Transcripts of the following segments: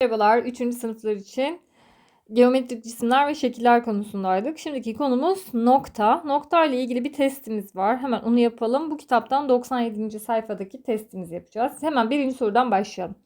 Merhabalar, 3. sınıflar için geometrik cisimler ve şekiller konusundaydık. Şimdiki konumuz nokta. Nokta ile ilgili bir testimiz var. Hemen onu yapalım. Bu kitaptan 97. sayfadaki testimizi yapacağız. Hemen birinci sorudan başlayalım.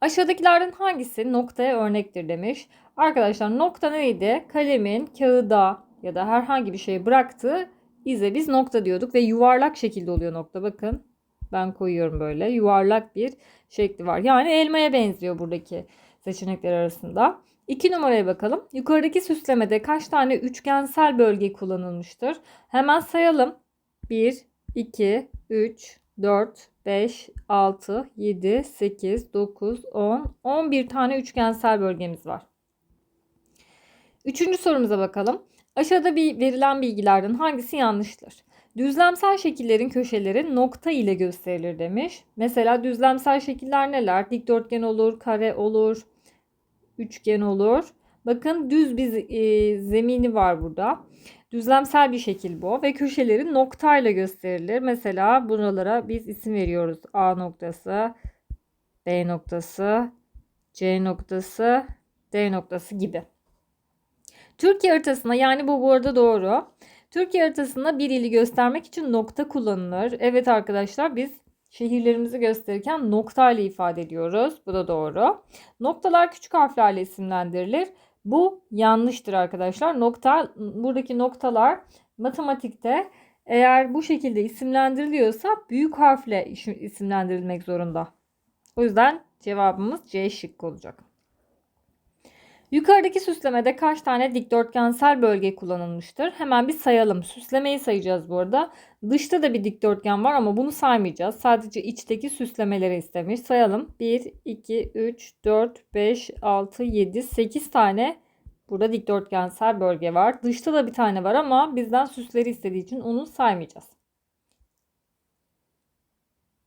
Aşağıdakilerden hangisi noktaya örnektir demiş. Arkadaşlar nokta neydi? Kalemin kağıda ya da herhangi bir şeye bıraktığı ize biz nokta diyorduk ve yuvarlak şekilde oluyor nokta. Bakın ben koyuyorum böyle yuvarlak bir şekli var. Yani elmaya benziyor buradaki seçenekler arasında. 2 numaraya bakalım. Yukarıdaki süslemede kaç tane üçgensel bölge kullanılmıştır? Hemen sayalım. 1, 2, 3, 4, 5, 6, 7, 8, 9, 10, 11 tane üçgensel bölgemiz var. Üçüncü sorumuza bakalım. Aşağıda bir verilen bilgilerden hangisi yanlıştır? Düzlemsel şekillerin köşeleri nokta ile gösterilir demiş. Mesela düzlemsel şekiller neler? Dikdörtgen olur, kare olur, üçgen olur. Bakın düz bir e, zemini var burada. Düzlemsel bir şekil bu ve köşeleri noktayla gösterilir. Mesela buralara biz isim veriyoruz. A noktası, B noktası, C noktası, D noktası gibi. Türkiye haritasına yani bu bu arada doğru. Türkiye haritasında bir ili göstermek için nokta kullanılır. Evet arkadaşlar biz şehirlerimizi gösterirken nokta ifade ediyoruz. Bu da doğru. Noktalar küçük harflerle isimlendirilir. Bu yanlıştır arkadaşlar. Nokta buradaki noktalar matematikte eğer bu şekilde isimlendiriliyorsa büyük harfle isimlendirilmek zorunda. O yüzden cevabımız C şıkkı olacak. Yukarıdaki süslemede kaç tane dikdörtgensel bölge kullanılmıştır? Hemen bir sayalım. Süslemeyi sayacağız bu arada. Dışta da bir dikdörtgen var ama bunu saymayacağız. Sadece içteki süslemeleri istemiş. Sayalım. 1, 2, 3, 4, 5, 6, 7, 8 tane burada dikdörtgensel bölge var. Dışta da bir tane var ama bizden süsleri istediği için onu saymayacağız.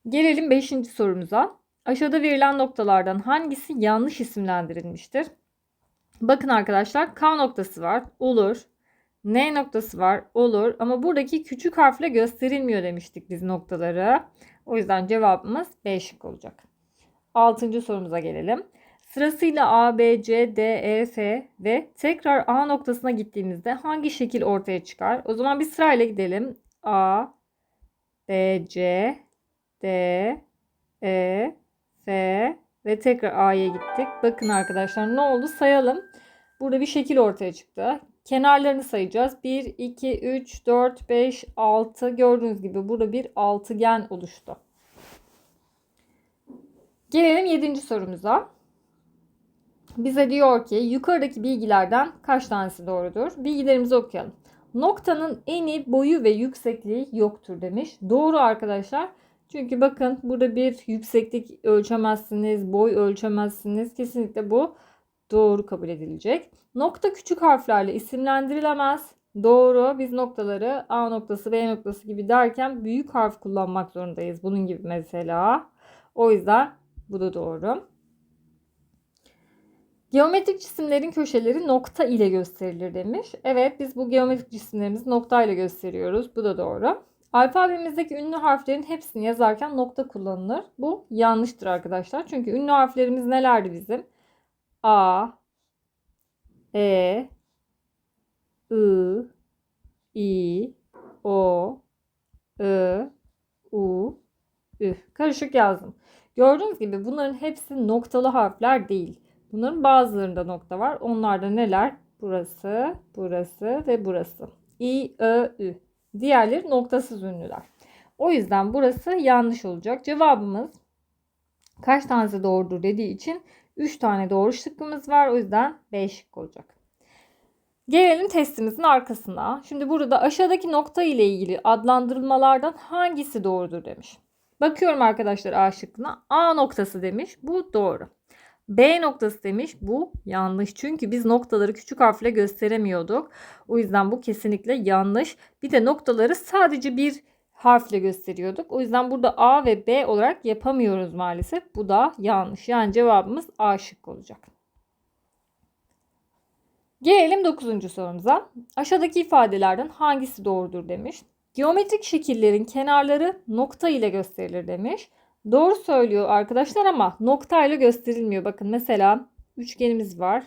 Gelelim 5. sorumuza. Aşağıda verilen noktalardan hangisi yanlış isimlendirilmiştir? Bakın arkadaşlar K noktası var. Olur. N noktası var. Olur. Ama buradaki küçük harfle gösterilmiyor demiştik biz noktaları. O yüzden cevabımız B şık olacak. Altıncı sorumuza gelelim. Sırasıyla A, B, C, D, E, F ve tekrar A noktasına gittiğimizde hangi şekil ortaya çıkar? O zaman bir sırayla gidelim. A, B, C, D, E, F ve tekrar A'ya gittik. Bakın arkadaşlar ne oldu sayalım. Burada bir şekil ortaya çıktı. Kenarlarını sayacağız. 1, 2, 3, 4, 5, 6. Gördüğünüz gibi burada bir altıgen oluştu. Gelelim 7. sorumuza. Bize diyor ki yukarıdaki bilgilerden kaç tanesi doğrudur? Bilgilerimizi okuyalım. Noktanın eni, boyu ve yüksekliği yoktur demiş. Doğru arkadaşlar. Çünkü bakın burada bir yükseklik ölçemezsiniz, boy ölçemezsiniz. Kesinlikle bu doğru kabul edilecek. Nokta küçük harflerle isimlendirilemez. Doğru. Biz noktaları A noktası, B noktası gibi derken büyük harf kullanmak zorundayız. Bunun gibi mesela. O yüzden bu da doğru. Geometrik cisimlerin köşeleri nokta ile gösterilir demiş. Evet biz bu geometrik cisimlerimizi nokta ile gösteriyoruz. Bu da doğru. Alfabemizdeki ünlü harflerin hepsini yazarken nokta kullanılır. Bu yanlıştır arkadaşlar. Çünkü ünlü harflerimiz nelerdi bizim? A, E, I, I, O, Ö, U, Ü. Karışık yazdım. Gördüğünüz gibi bunların hepsi noktalı harfler değil. Bunların bazılarında nokta var. Onlar da neler? Burası, burası ve burası. İ, Ö, Ü. Diğerleri noktasız ünlüler. O yüzden burası yanlış olacak. Cevabımız kaç tanesi doğrudur dediği için 3 tane doğru şıkkımız var. O yüzden B şık olacak. Gelelim testimizin arkasına. Şimdi burada aşağıdaki nokta ile ilgili adlandırılmalardan hangisi doğrudur demiş. Bakıyorum arkadaşlar A şıkkına. A noktası demiş. Bu doğru. B noktası demiş. Bu yanlış. Çünkü biz noktaları küçük harfle gösteremiyorduk. O yüzden bu kesinlikle yanlış. Bir de noktaları sadece bir harfle gösteriyorduk. O yüzden burada A ve B olarak yapamıyoruz maalesef. Bu da yanlış. Yani cevabımız A şık olacak. Gelelim 9. sorumuza. Aşağıdaki ifadelerden hangisi doğrudur demiş. Geometrik şekillerin kenarları nokta ile gösterilir demiş. Doğru söylüyor arkadaşlar ama nokta ile gösterilmiyor. Bakın mesela üçgenimiz var.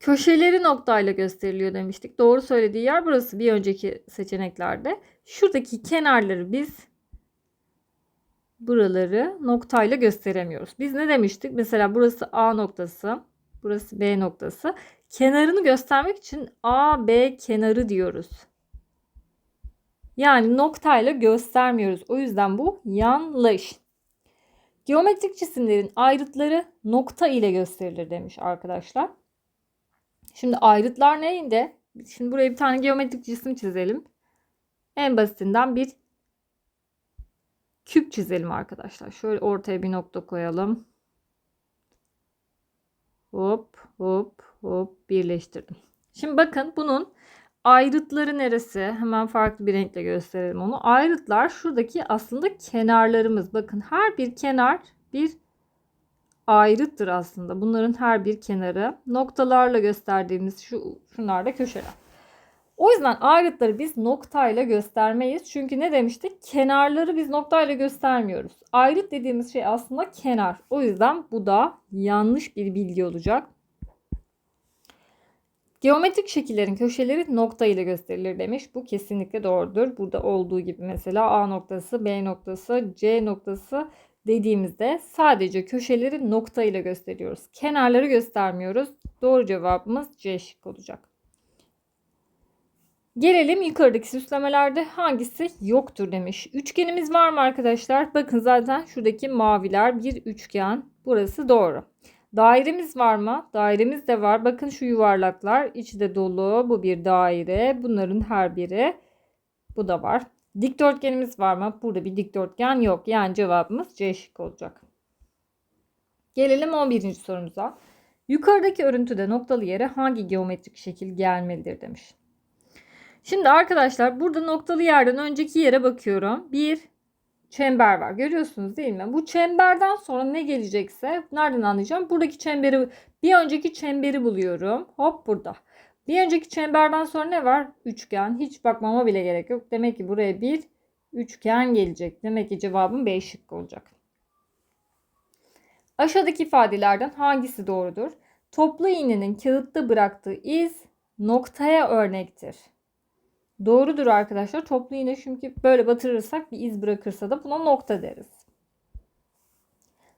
Köşeleri noktayla gösteriliyor demiştik. Doğru söylediği yer burası bir önceki seçeneklerde. Şuradaki kenarları biz buraları noktayla gösteremiyoruz. Biz ne demiştik? Mesela burası A noktası, burası B noktası. Kenarını göstermek için A, B kenarı diyoruz. Yani noktayla göstermiyoruz. O yüzden bu yanlış. Geometrik cisimlerin ayrıtları nokta ile gösterilir demiş arkadaşlar. Şimdi ayrıtlar neydi? Şimdi buraya bir tane geometrik cisim çizelim. En basitinden bir küp çizelim arkadaşlar. Şöyle ortaya bir nokta koyalım. Hop hop hop birleştirdim. Şimdi bakın bunun ayrıtları neresi? Hemen farklı bir renkle gösterelim onu. Ayrıtlar şuradaki aslında kenarlarımız. Bakın her bir kenar bir ayrıttır aslında. Bunların her bir kenarı noktalarla gösterdiğimiz şu şunlar da köşeler. O yüzden ayrıtları biz noktayla göstermeyiz. Çünkü ne demiştik? Kenarları biz noktayla göstermiyoruz. Ayrıt dediğimiz şey aslında kenar. O yüzden bu da yanlış bir bilgi olacak. Geometrik şekillerin köşeleri nokta ile gösterilir demiş. Bu kesinlikle doğrudur. Burada olduğu gibi mesela A noktası, B noktası, C noktası dediğimizde sadece köşeleri nokta ile gösteriyoruz. Kenarları göstermiyoruz. Doğru cevabımız C şık olacak. Gelelim yukarıdaki süslemelerde hangisi yoktur demiş. Üçgenimiz var mı arkadaşlar? Bakın zaten şuradaki maviler bir üçgen. Burası doğru. Dairemiz var mı? Dairemiz de var. Bakın şu yuvarlaklar içi de dolu. Bu bir daire. Bunların her biri. Bu da var. Dikdörtgenimiz var mı? Burada bir dikdörtgen yok. Yani cevabımız C şık olacak. Gelelim 11. sorumuza. Yukarıdaki örüntüde noktalı yere hangi geometrik şekil gelmelidir demiş. Şimdi arkadaşlar burada noktalı yerden önceki yere bakıyorum. Bir çember var. Görüyorsunuz değil mi? Bu çemberden sonra ne gelecekse nereden anlayacağım? Buradaki çemberi bir önceki çemberi buluyorum. Hop burada. Bir önceki çemberden sonra ne var? Üçgen. Hiç bakmama bile gerek yok. Demek ki buraya bir üçgen gelecek. Demek ki cevabım B şıkkı olacak. Aşağıdaki ifadelerden hangisi doğrudur? Toplu iğnenin kağıtta bıraktığı iz noktaya örnektir. Doğrudur arkadaşlar. Toplu iğne çünkü böyle batırırsak bir iz bırakırsa da buna nokta deriz.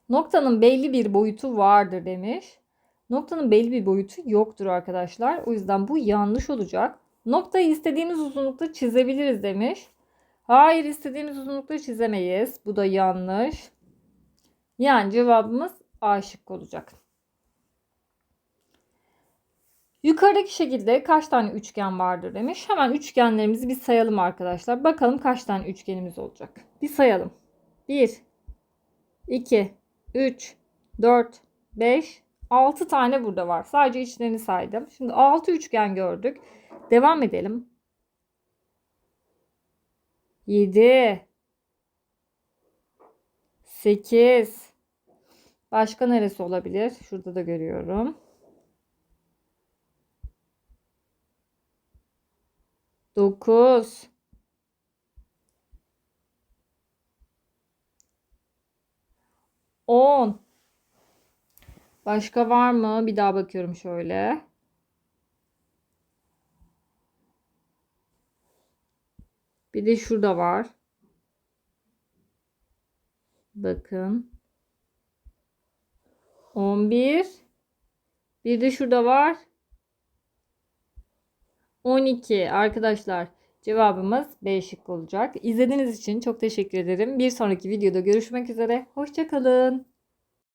Noktanın belli bir boyutu vardır demiş. Noktanın belli bir boyutu yoktur arkadaşlar. O yüzden bu yanlış olacak. Noktayı istediğimiz uzunlukta çizebiliriz demiş. Hayır istediğimiz uzunlukta çizemeyiz. Bu da yanlış. Yani cevabımız A şık olacak. Yukarıdaki şekilde kaç tane üçgen vardır demiş. Hemen üçgenlerimizi bir sayalım arkadaşlar. Bakalım kaç tane üçgenimiz olacak. Bir sayalım. 1, 2, 3, 4, 5, 6 tane burada var. Sadece içlerini saydım. Şimdi 6 üçgen gördük. Devam edelim. 7 8 Başka neresi olabilir? Şurada da görüyorum. 9 10 Başka var mı? Bir daha bakıyorum şöyle. Bir de şurada var. Bakın. 11 Bir de şurada var. 12 arkadaşlar. Cevabımız B şık olacak. İzlediğiniz için çok teşekkür ederim. Bir sonraki videoda görüşmek üzere. Hoşçakalın.